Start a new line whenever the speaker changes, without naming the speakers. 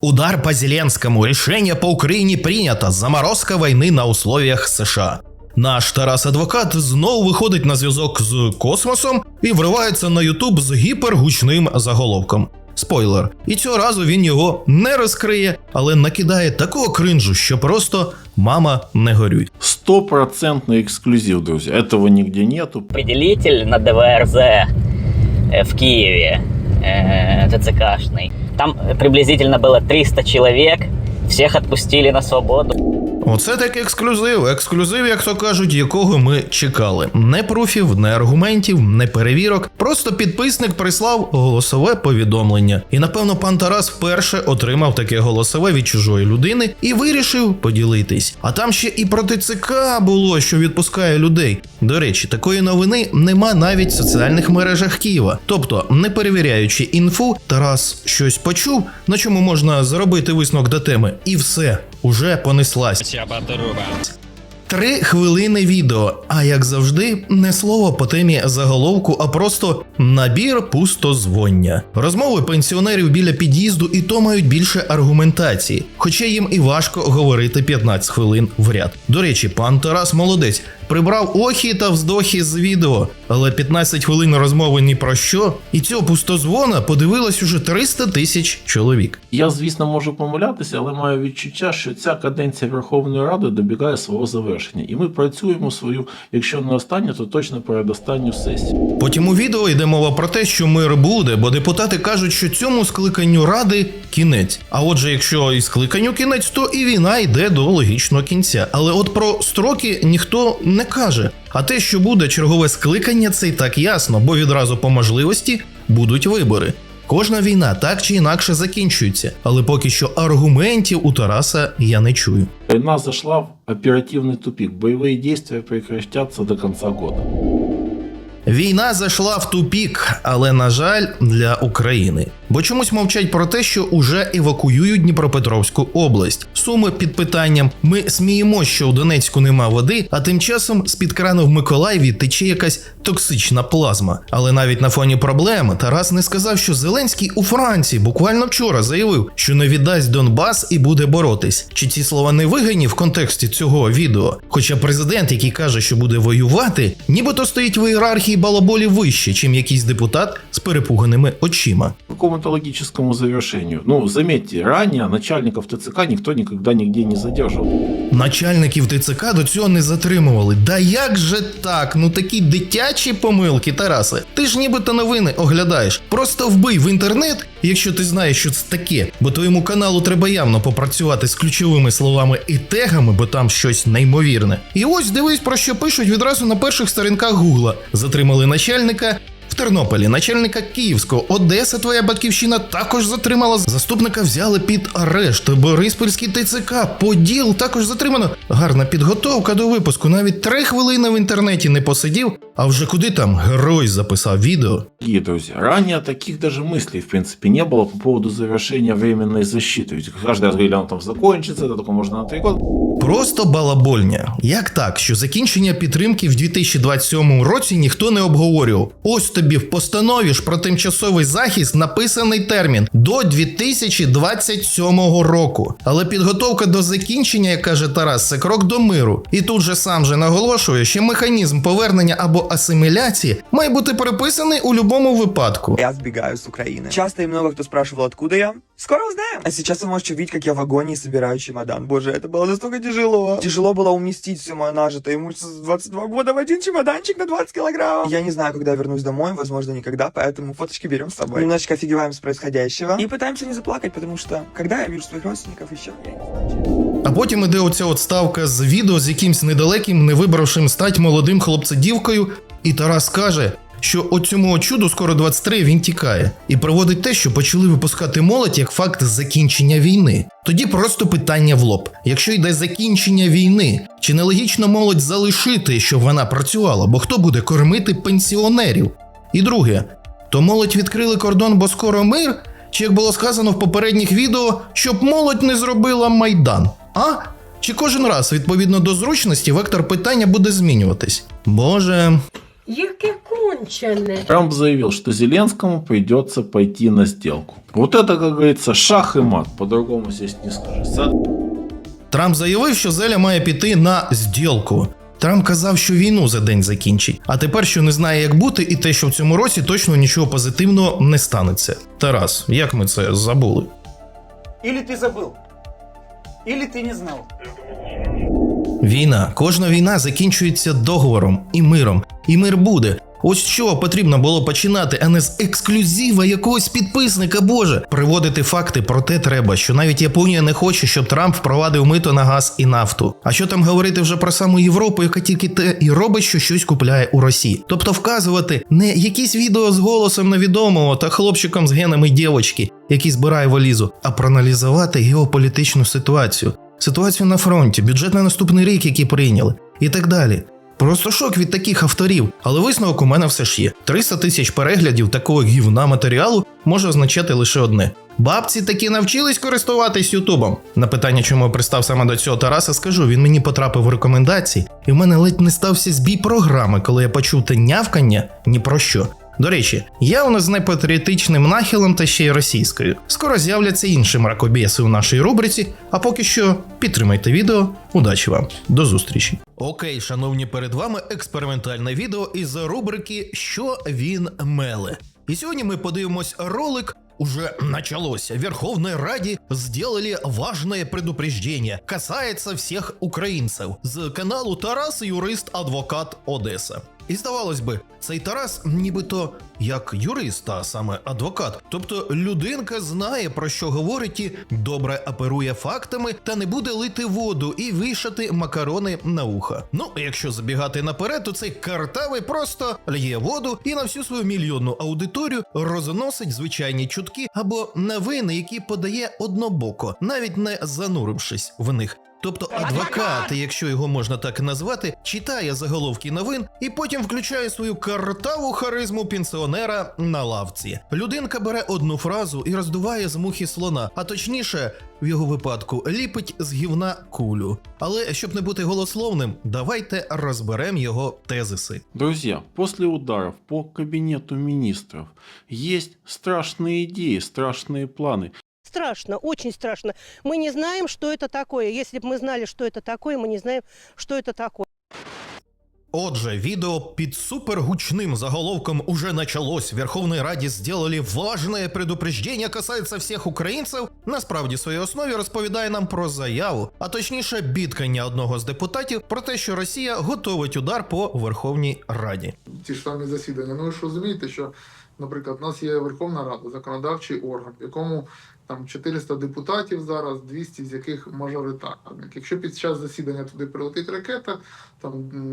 Удар по Зеленскому. Решение по Украине принято. Заморозка войны на условиях США. Наш Тарас Адвокат знову виходить на зв'язок з космосом і вривається на Ютуб з гіпергучним заголовком. Спойлер, і цього разу він його не розкриє, але накидає такого кринжу, що просто мама не горюй.
Стопроцентный эксклюзив, друзья. Этого нигде нету.
Определитель на ДВРЗ э, в Киеве, э, ТЦКшный. Там приблизительно было 300 человек, всех отпустили на свободу.
Оце так ексклюзив. Ексклюзив, як то кажуть, якого ми чекали. Не пруфів, не аргументів, не перевірок. Просто підписник прислав голосове повідомлення. І напевно пан Тарас вперше отримав таке голосове від чужої людини і вирішив поділитись. А там ще і про ТЦК було, що відпускає людей. До речі, такої новини нема навіть в соціальних мережах Києва. Тобто, не перевіряючи інфу, Тарас щось почув, на чому можна зробити висновок до теми, і все. Уже понеслась. Три хвилини відео. А як завжди, не слово по темі заголовку, а просто набір пустозвоння. Розмови пенсіонерів біля під'їзду і то мають більше аргументації, хоча їм і важко говорити 15 хвилин в ряд. До речі, пан Тарас молодець. Прибрав охі та вздохи з відео, але 15 хвилин розмови ні про що, і цього пустозвона подивилось уже 300 тисяч чоловік.
Я, звісно, можу помилятися, але маю відчуття, що ця каденція Верховної Ради добігає свого завершення. І ми працюємо свою, якщо не останню, то точно передостанню сесію.
Потім у відео йде мова про те, що мир буде, бо депутати кажуть, що цьому скликанню ради кінець. А отже, якщо і скликанню кінець, то і війна йде до логічного кінця. Але от про строки ніхто не каже. А те, що буде чергове скликання, це й так ясно, бо відразу по можливості будуть вибори. Кожна війна так чи інакше закінчується, але поки що аргументів у Тараса я не чую.
Война зашла в оперативный тупик. Боевые действия прекратятся до конца года.
Війна зайшла в тупік, але на жаль, для України. Бо чомусь мовчать про те, що уже евакуюють Дніпропетровську область. Суми під питанням: ми сміємо, що у Донецьку нема води, а тим часом з-під крану в Миколаєві тече якась токсична плазма. Але навіть на фоні проблем Тарас не сказав, що Зеленський у Франції буквально вчора заявив, що не віддасть Донбас і буде боротись. Чи ці слова не вигані в контексті цього відео? Хоча президент, який каже, що буде воювати, нібито стоїть в ієрархії балаболів вище, чим якийсь депутат з перепуганими очима.
Какому-то завершению. Ну, заметьте, ранее начальников ТЦК никто никогда нигде не задерживал.
Начальників ТЦК до цього не затримували. Да як же так? Ну такі дитячі помилки, Тарасе. Ти ж нібито новини оглядаєш. Просто вбий в інтернет, якщо ти знаєш, що це таке. Бо твоєму каналу треба явно попрацювати з ключовими словами і тегами, бо там щось неймовірне. І ось дивись, про що пишуть відразу на перших сторінках Гугла. Затримали начальника. В Тернополі начальника Київського Одеса, твоя батьківщина, також затримала. Заступника взяли під арешт. Бориспільський ТЦК, Поділ також затримано. Гарна підготовка до випуску. Навіть три хвилини в інтернеті не посидів. А вже куди там герой записав відео.
Дорогие друзья, ранее таких даже мыслей, в принципе, не было по поводу завершения временной защиты. Ведь каждый раз говорили, он там закончится, это только можно на три года.
Просто балабольня. Як так, що закінчення підтримки в 2027 році ніхто не обговорював? Ось тобі в постанові ж про тимчасовий захист написаний термін до 2027 року. Але підготовка до закінчення, як каже Тарас, це крок до миру. І тут же сам же наголошує, що механізм повернення або асиміляції має бути переписаний у будь-якому випадку.
Я сбегаю с Украины. Часто и много кто спрашивал, откуда я. Скоро узнаем. А сейчас вы можете увидеть, как я в агонии собираю чемодан. Боже, это было настолько тяжело. Тяжело было уместить все мое нажитое имущество за 22 года в один чемоданчик на 20 килограмм. Я не знаю, когда вернусь домой, возможно, никогда, поэтому фоточки берем с собой. Немножечко офигеваем с происходящего. И пытаемся не заплакать, потому что, когда я вижу своих родственников еще, я не знаю.
А потім іде оця от ставка з відео з якимсь недалеким, не вибравшим стать молодим хлопцедівкою, і Тарас каже, що от цьому чуду скоро 23 він тікає, і проводить те, що почали випускати молодь як факт закінчення війни. Тоді просто питання в лоб: якщо йде закінчення війни, чи нелогічно молодь залишити, щоб вона працювала, бо хто буде кормити пенсіонерів? І друге, то молодь відкрили кордон, бо скоро мир, чи як було сказано в попередніх відео, щоб молодь не зробила майдан. А? Чи кожен раз, відповідно до зручності, вектор питання буде змінюватись? Боже.
Яке кончене.
Трамп заявил, что Зеленскому придется пойти на сделку. Вот это, как говорится, шах и мат, по-другому здесь не скажешь.
Трамп заявив, що Зеля має піти на зділку. Трамп казав, що війну за день закінчить, а тепер що не знає, як бути, і те, що в цьому році точно нічого позитивного не станеться. Тарас, як ми це забули?
Или ты забыл, или ты не знал.
Війна, кожна війна закінчується договором і миром, і мир буде. Ось що потрібно було починати, а не з ексклюзива якогось підписника. Боже, приводити факти про те треба, що навіть Японія не хоче, щоб Трамп впровадив мито на газ і нафту. А що там говорити вже про саму Європу, яка тільки те і робить, що щось купляє у Росії. Тобто вказувати не якісь відео з голосом невідомого та хлопчиком з генами дівочки, який збирає валізу, а проаналізувати геополітичну ситуацію. Ситуацію на фронті, бюджет на наступний рік, який прийняли, і так далі. Просто шок від таких авторів, але висновок у мене все ж є. 300 тисяч переглядів такого гівна матеріалу може означати лише одне. Бабці таки навчились користуватись Ютубом. На питання, чому я пристав саме до цього Тараса, скажу, він мені потрапив в рекомендації, і в мене ледь не стався збій програми, коли я почув те нявкання ні про що. До речі, я у нас з непатріотичним нахилом та ще й російською. Скоро з'являться інші мракобєси у нашій рубриці, а поки що підтримайте відео. Удачі вам, до зустрічі. Окей, шановні, перед вами експериментальне відео із рубрики Що він меле. І сьогодні ми подивимось ролик. Уже началось. В Верховной Раде сделали важное предупреждение. Касается всех украинцев. З каналу Тарас Юрист Адвокат Одеса. І здавалось би, цей Тарас нібито як юрист, а саме адвокат. Тобто людинка знає про що говорить і добре оперує фактами та не буде лити воду і вішати макарони на уха. Ну, якщо забігати наперед, то цей картавий просто лє воду і на всю свою мільйонну аудиторію розносить звичайні чутки або новини, які подає однобоко, навіть не занурившись в них. Тобто адвокат, якщо його можна так назвати, читає заголовки новин і потім включає свою картаву харизму пенсіонера на лавці. Людинка бере одну фразу і роздуває з мухи слона, а точніше, в його випадку, ліпить з гівна кулю. Але щоб не бути голословним, давайте розберемо його тезиси.
Друзья, после ударов по кабинету министров есть страшные идеи, страшные планы.
Страшно, очень страшно. Мы не знаем, что это такое. Если бы мы знали, что это такое, мы не знаем, что это такое.
Отже, відео під супергучним заголовком уже началось. В Верховной Раді сделали важное предупреждение касается всіх українців. Насправді в своїй основі розповідає нам про заяву, а точніше, бідкання одного з депутатів про те, що Росія готовить удар по Верховній Раді.
ті ж самі засідання. Ну ви ж розумієте, що, наприклад, у нас є Верховна Рада, законодавчий орган, в якому там 400 депутатів зараз, 200 з яких мажоритарник. Якщо під час засідання туди прилетить ракета, там